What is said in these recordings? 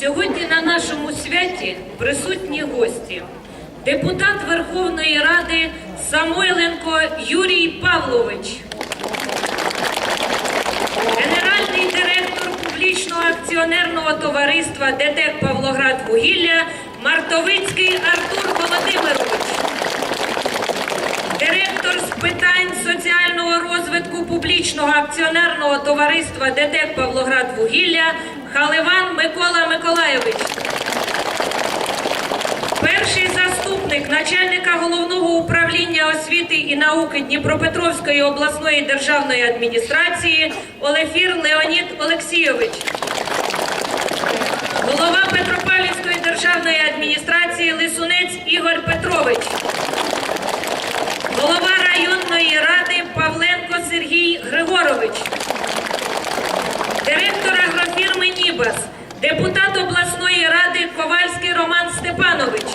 Сьогодні на нашому святі присутні гості. Депутат Верховної Ради Самойленко Юрій Павлович, генеральний директор публічного акціонерного товариства ДТЕК Павлоград Вугілля Мартовицький Артур Володимирович, директор з питань соціального розвитку публічного акціонерного товариства ДТЕК Павлоград Вугілля Халиван Микола Миколайович. Перший заступник начальника головного управління освіти і науки Дніпропетровської обласної державної адміністрації Олефір Леонід Олексійович. Голова Петропавлівської державної адміністрації Лисунець Ігор Петрович. Голова районної ради Павленко Сергій Григорович. Директор агрофірми Нібас, депутат обласної ради Ковальський Роман Степанович.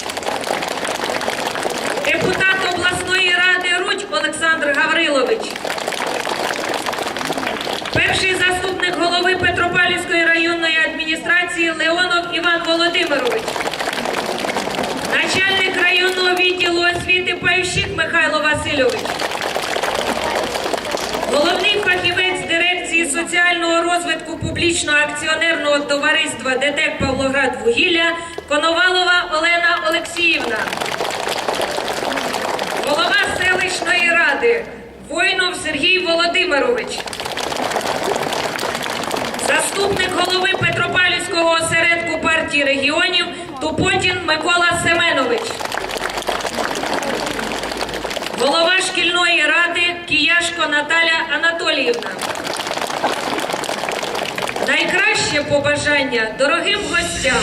Депутат обласної ради Рудь Олександр Гаврилович. Перший заступник голови Петропавлівської районної адміністрації Леонов Іван Володимирович. Начальник районного відділу освіти Пающик Михайло Васильович. Головний фахівець дирекції соціального розвитку публічного акціонерного товариства ДТЕК Павлоград Вугілля Коновалова Олена Олексіївна. Голова селищної ради Войнов Сергій Володимирович. Заступник голови Петропавлівського осередку партії регіонів Тупотін Микола Семенович. Голова шкільної ради Кияшко Наталя Анатоліївна. Найкраще побажання дорогим гостям.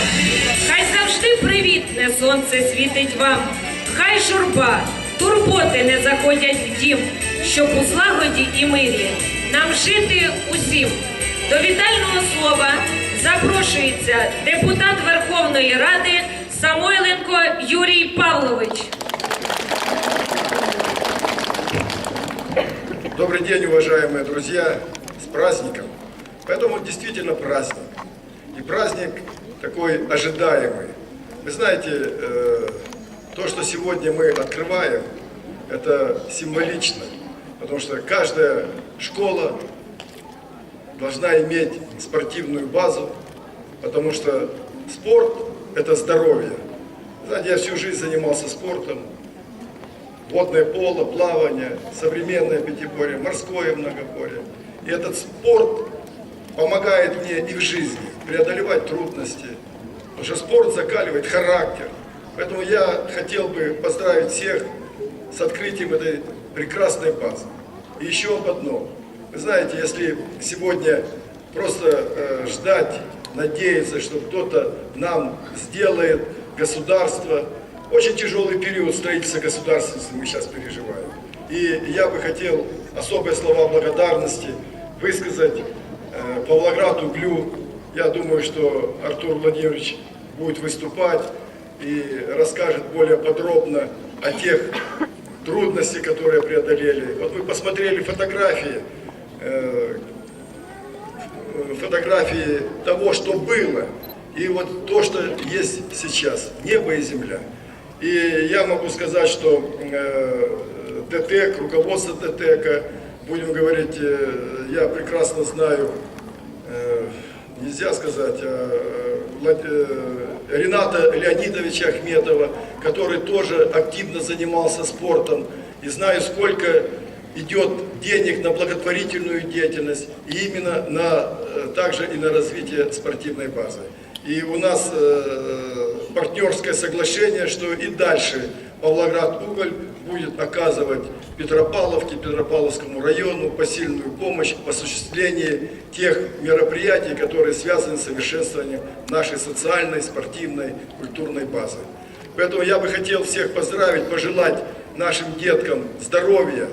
Хай завжди привітне сонце світить вам. Хай журба, турботи не заходять в дім, щоб у злагоді і мирі нам жити усім. До вітального слова запрошується депутат Верховної Ради Самойленко Юрій Павлович. Добрый день, уважаемые друзья, с праздником. Поэтому действительно праздник. И праздник такой ожидаемый. Вы знаете, э, то, что сегодня мы открываем, это символично. Потому что каждая школа должна иметь спортивную базу, потому что спорт – это здоровье. Знаете, я всю жизнь занимался спортом, водное поло, плавание, современное пятиборье, морское многоборье. И этот спорт помогает мне и в жизни преодолевать трудности, потому что спорт закаливает характер. Поэтому я хотел бы поздравить всех с открытием этой прекрасной базы. И еще об одном. Вы знаете, если сегодня просто э, ждать, надеяться, что кто-то нам сделает государство, очень тяжелый период строительства государственности мы сейчас переживаем. И я бы хотел особые слова благодарности высказать э, Павлоград Углю. Я думаю, что Артур Владимирович будет выступать и расскажет более подробно о тех трудностях, которые преодолели. Вот мы посмотрели фотографии, э, фотографии того, что было, и вот то, что есть сейчас, небо и земля. И я могу сказать, что э, ДТЭК, руководство ДТЭКа, будем говорить, э, я прекрасно знаю, э, нельзя сказать, а, э, Рената Леонидовича Ахметова, который тоже активно занимался спортом, и знаю, сколько идет денег на благотворительную деятельность, и именно на, также и на развитие спортивной базы. И у нас партнерское соглашение, что и дальше Павлоград Уголь будет оказывать Петропавловке, Петропавловскому району посильную помощь в осуществлении тех мероприятий, которые связаны с совершенствованием нашей социальной, спортивной, культурной базы. Поэтому я бы хотел всех поздравить, пожелать нашим деткам здоровья,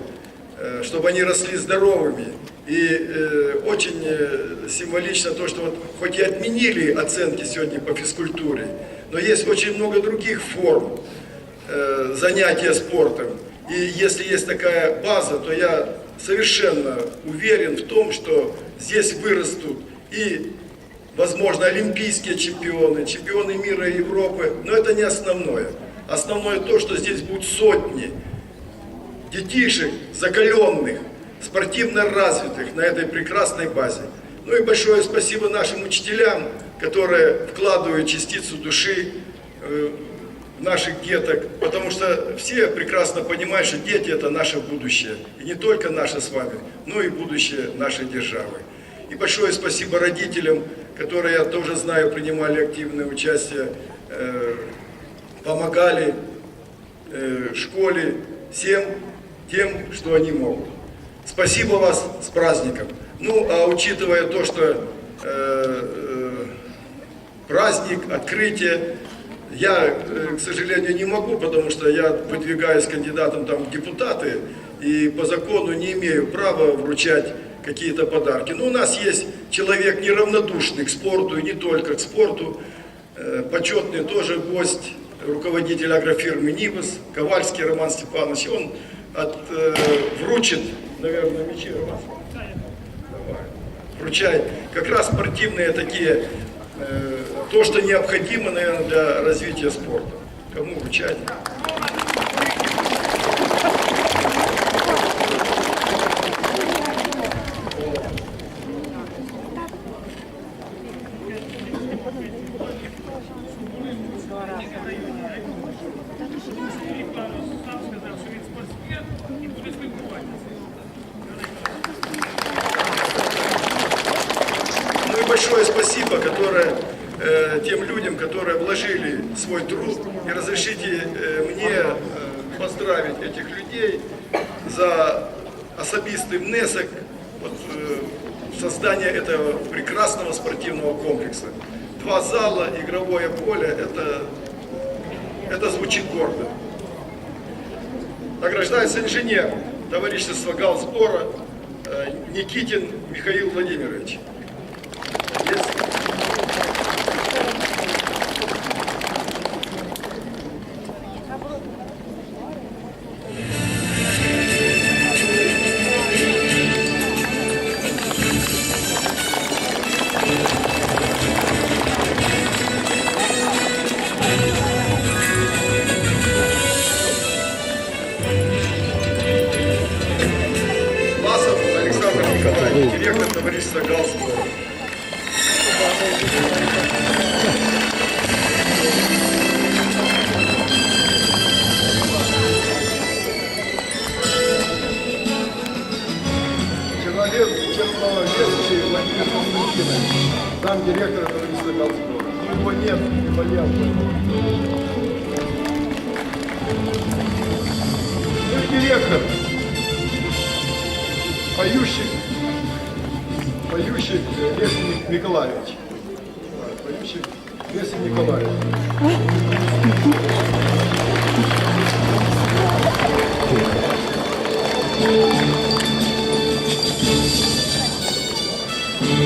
э, чтобы они росли здоровыми. И э, очень э, символично то, что вот хоть и отменили оценки сегодня по физкультуре, но есть очень много других форм э, занятия спортом. И если есть такая база, то я совершенно уверен в том, что здесь вырастут и возможно, олимпийские чемпионы, чемпионы мира и Европы, но это не основное. Основное то, что здесь будут сотни детишек, закаленных, спортивно развитых на этой прекрасной базе. Ну и большое спасибо нашим учителям, которые вкладывают частицу души э, наших деток, потому что все прекрасно понимают, что дети это наше будущее. И не только наше с вами, но и будущее нашей державы. И большое спасибо родителям, которые, я тоже знаю, принимали активное участие, э, помогали э, школе, всем тем, что они могут. Спасибо вас с праздником. Ну, а учитывая то, что э, э, праздник, открытие, я, э, к сожалению, не могу, потому что я выдвигаюсь кандидатом там, в депутаты и по закону не имею права вручать какие-то подарки. Но у нас есть человек неравнодушный к спорту и не только к спорту, Э, почетный тоже гость, руководитель агрофирмы «Нибас», Ковальский Роман Степанович. Он от, э, вручит, наверное, мечи, Роман. Давай. Вручает как раз спортивные такие, э, то, что необходимо, наверное, для развития спорта. Кому вручать? Ну большое спасибо, которое, э, тем людям, которые вложили свой труд. И разрешите э, мне э, поздравить этих людей за особистый внесок в создание этого прекрасного спортивного комплекса. Два зала, игровое поле, это, это звучит гордо. Награждается инженер товарищества Галсбора Никитин Михаил Владимирович. Thank you.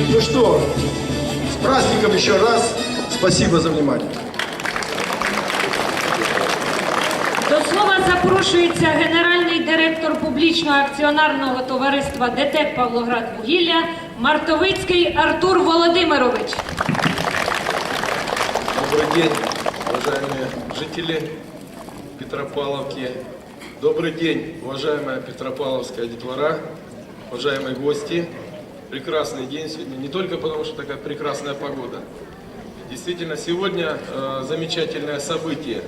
Ну что, с праздником еще раз. Спасибо за внимание. До слова запрошується генеральний директор публічного акціонарного товариства ДТЕК Павлоград Вугілля Мартовицький Артур Володимирович. День, уважаемые жители Петропавловки. Добрый день, уважаемая Петропавловская детвора, уважаемые гости. Прекрасный день сегодня, не только потому, что такая прекрасная погода. Действительно, сегодня э, замечательное событие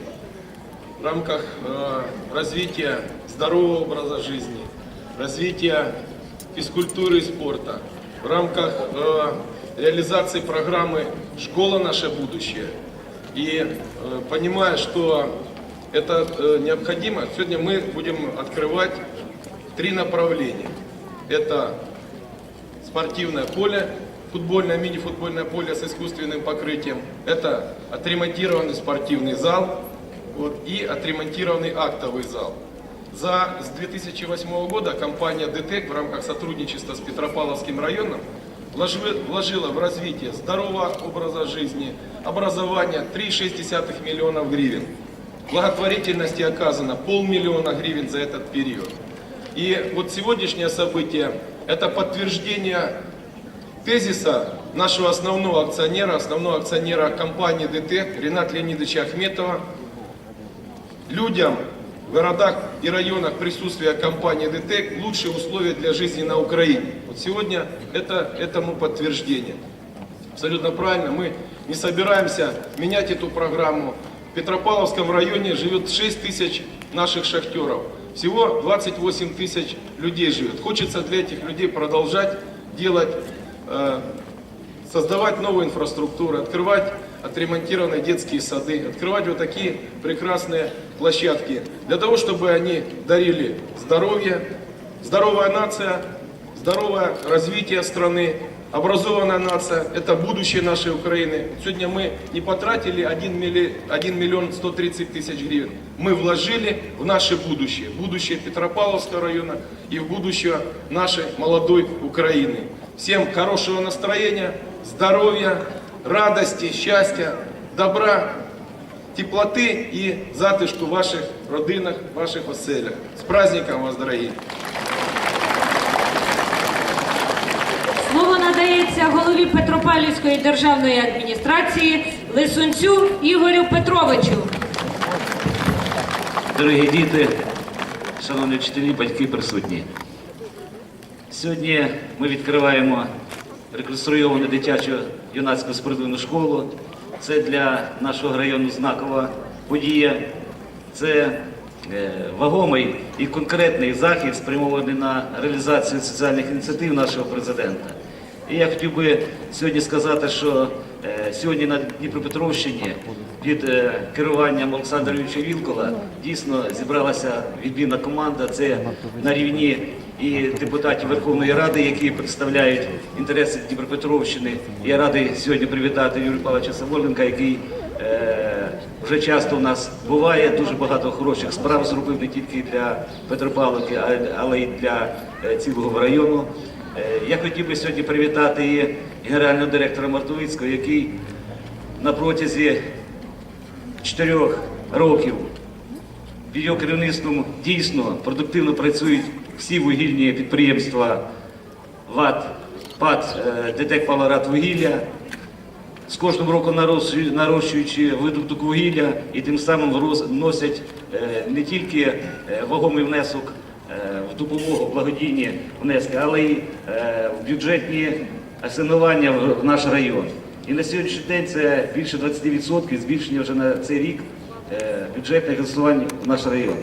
в рамках э, развития здорового образа жизни, развития физкультуры и спорта, в рамках э, реализации программы «Школа – наше будущее». И э, понимая, что это э, необходимо, сегодня мы будем открывать три направления. Это спортивное поле, футбольное, мини-футбольное поле с искусственным покрытием. Это отремонтированный спортивный зал вот, и отремонтированный актовый зал. За, с 2008 года компания ДТЭК в рамках сотрудничества с Петропавловским районом вложила в развитие здорового образа жизни, образования 3,6 миллионов гривен. Благотворительности оказано полмиллиона гривен за этот период. И вот сегодняшнее событие – это подтверждение тезиса нашего основного акционера, основного акционера компании ДТ Рената Леонидовича Ахметова. Людям в городах и районах присутствия компании ДТ лучшие условия для жизни на Украине. Вот сегодня это этому подтверждение. Абсолютно правильно. Мы не собираемся менять эту программу. В Петропавловском районе живет 6 тысяч наших шахтеров. Всего 28 тысяч людей живет. Хочется для этих людей продолжать делать, э, создавать новую инфраструктуру, открывать отремонтированные детские сады, открывать вот такие прекрасные площадки. Для того, чтобы они дарили здоровье, здоровая нация, здоровое развитие страны, образованная нация, это будущее нашей Украины. Сегодня мы не потратили 1, милли, 1 миллион 130 тысяч гривен. Мы вложили в наше будущее, будущее Петропавловского района и в будущее нашей молодой Украины. Всем хорошего настроения, здоровья, радости, счастья, добра, теплоты и затишку в ваших родинах, в ваших оселях. С праздником вас, дорогие! Слово надається голові Петропавлівської державної адміністрації Лисунцю Ігорю Петровичу. Дорогі діти, шановні вчителі, батьки присутні. Сьогодні ми відкриваємо реконструйовану дитячу юнацьку спортивну школу. Це для нашого району знакова подія. Це е, вагомий і конкретний захід, спрямований на реалізацію соціальних ініціатив нашого президента. І я хотів би сьогодні сказати, що е, сьогодні на Дніпропетровщині під е, керуванням Олександра Юрійовича Вілкола дійсно зібралася відмінна команда. Це на рівні і депутатів Верховної Ради, які представляють інтереси Дніпропетровщини. Я радий сьогодні привітати Юрія Павловича Самойленка, який е, вже часто у нас буває. Дуже багато хороших справ зробив не тільки для Петропавловки, але й для е, цілого району. Е, Я хотів би сьогодні привітати генерального директора Мартовицького, який на протязі чотирьох років під його керівництвом дійсно продуктивно працюють всі вугільні підприємства ВАТ, ПАТ, е, ДТЕК Паларат вугілля, з кожним роком нарощуючи- видобуток вугілля і тим самим вносять е, не тільки е, вагомий внесок в допомогу благодійні внески, але й в бюджетні асигнування в наш район. І на сьогоднішній день це більше 20% збільшення вже на цей рік бюджетних асигнувань в наш район.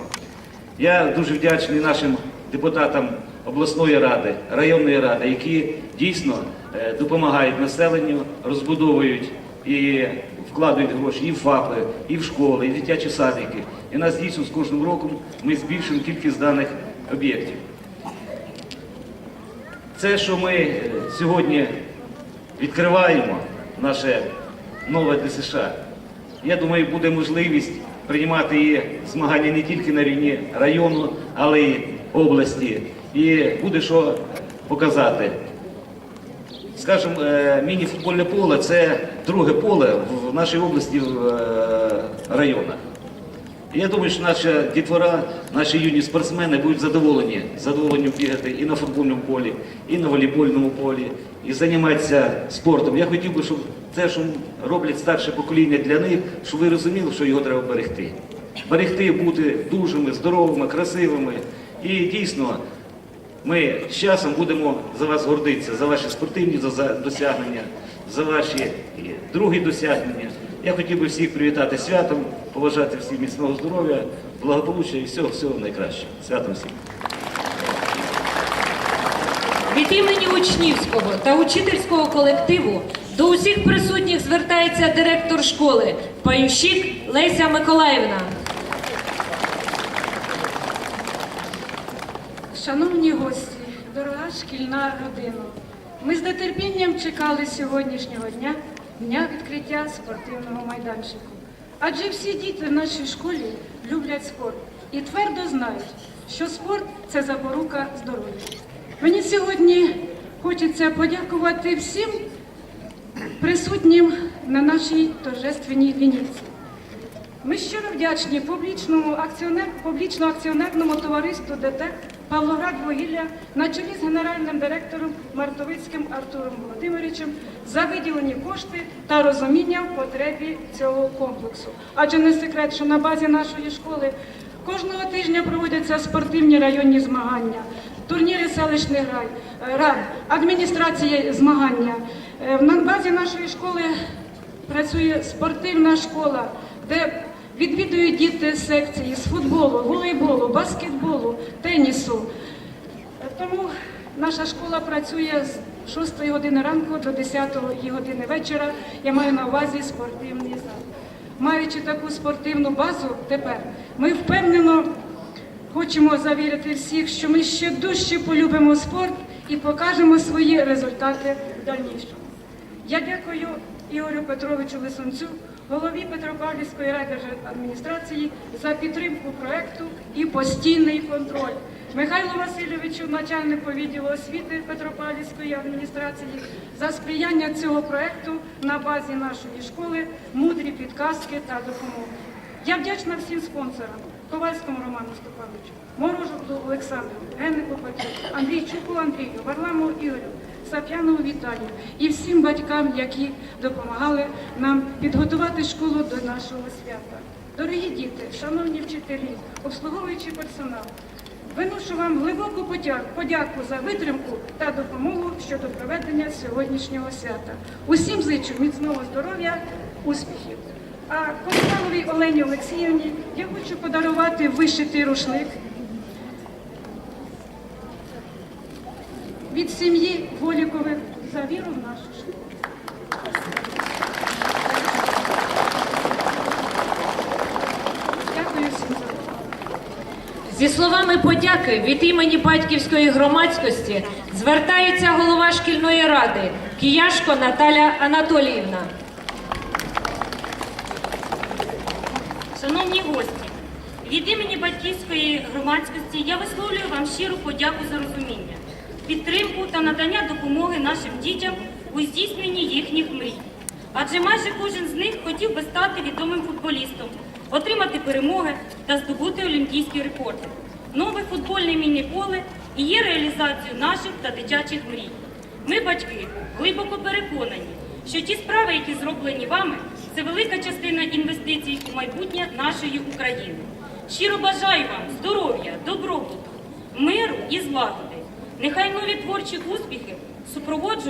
Я дуже вдячний нашим депутатам обласної ради, районної ради, які дійсно е, допомагають населенню, розбудовують і вкладають гроші і в ФАПи, і в школи, і в дитячі садики. І нас дійсно з кожним роком ми збільшуємо кількість даних об'єктів. Це, що ми е, сьогодні відкриваємо наше нове ДСШ, я думаю, буде можливість приймати змагання не тільки на рівні району, але й області. І буде що показати. Скажімо, е, міні-футбольне поле це друге поле в нашій області в е, районах. Я думаю, що наша дітвора, наші юні спортсмени будуть задоволені, задоволені бігати і на футбольному полі, і на волейбольному полі, і займатися спортом. Я хотів би, щоб те, що роблять старше покоління для них, щоб ви розуміли, що його треба берегти. Берегти, бути дужими, здоровими, красивими. І дійсно, ми з часом будемо за вас гордитися, за ваші спортивні досягнення, за ваші другі досягнення. Я хотів би всіх привітати святом, поважати всім міцного здоров'я, благополуччя і всього всього найкращого. Святом всім. Від імені учнівського та учительського колективу до усіх присутніх звертається директор школи Пающик Леся Миколаївна. Шановні гості, дорога шкільна родина, ми з нетерпінням чекали сьогоднішнього дня, дня відкриття спортивного майданчику. Адже всі діти в нашій школі люблять спорт і твердо знають, що спорт це запорука здоров'я. Мені сьогодні хочеться подякувати всім присутнім на нашій торжественній лінійці. Ми щиро вдячні публічному акціонер, публічно-акціонерному товариству ДТЕК Павлоград вугілля на чолі з генеральним директором Мартовицьким Артуром Володимировичем за виділені кошти та розуміння в потребі цього комплексу. Адже не секрет, що на базі нашої школи кожного тижня проводяться спортивні районні змагання, турніри селищних рад, адміністрації змагання. Е, На базі нашої школи працює спортивна школа, де відвідують діти секції з футболу, волейболу, баскетболу, тенісу. Тому наша школа працює з 6 години ранку до 10 години вечора. Я маю на увазі спортивний зал. Маючи таку спортивну базу, тепер ми впевнено хочемо завірити всіх, що ми ще дужче полюбимо спорт і покажемо свої результати в дальнішому. Я дякую Ігорю Петровичу Лисунцю, голові Петропавлівської райдержадміністрації за підтримку проекту і постійний контроль. Михайлу Васильовичу, начальнику відділу освіти Петропавлівської адміністрації, за сприяння цього проекту на базі нашої школи, мудрі підказки та допомогу. Я вдячна всім спонсорам Ковальському Роману Степановичу, Морожу Олександру, Геннику Петру, Андрійчуку Андрію, Варламу Ігорю, Сап'янову Віталію і всім батькам, які допомагали нам підготувати школу до нашого свята. Дорогі діти, шановні вчителі, обслуговуючий персонал, виношу вам глибоку подяку за витримку та допомогу щодо проведення сьогоднішнього свята. Усім зичу міцного здоров'я, успіхів. А Коноваловій Олені Олексіївні я хочу подарувати вишитий рушник від сім'ї Волікових за віру в нашу школу. Дякую всім за. Зі словами подяки від імені батьківської громадськості звертається голова шкільної ради Кияшко Наталя Анатоліївна. Шановні гості, від імені батьківської громадськості я висловлюю вам щиру подяку за розуміння, підтримку та надання допомоги нашим дітям у здійсненні їхніх мрій. Адже майже кожен з них хотів би стати відомим футболістом, отримати перемоги та здобути олімпійські рекорди. Нове футбольне міні-поле і є реалізацією наших та дитячих мрій. Ми, батьки, глибоко переконані, що ті справи, які зроблені вами, це велика частина інвестицій у майбутнє нашої України. Щиро бажаю вам здоров'я, добробуту, миру і злагоди. Нехай нові творчі успіхи супроводжують.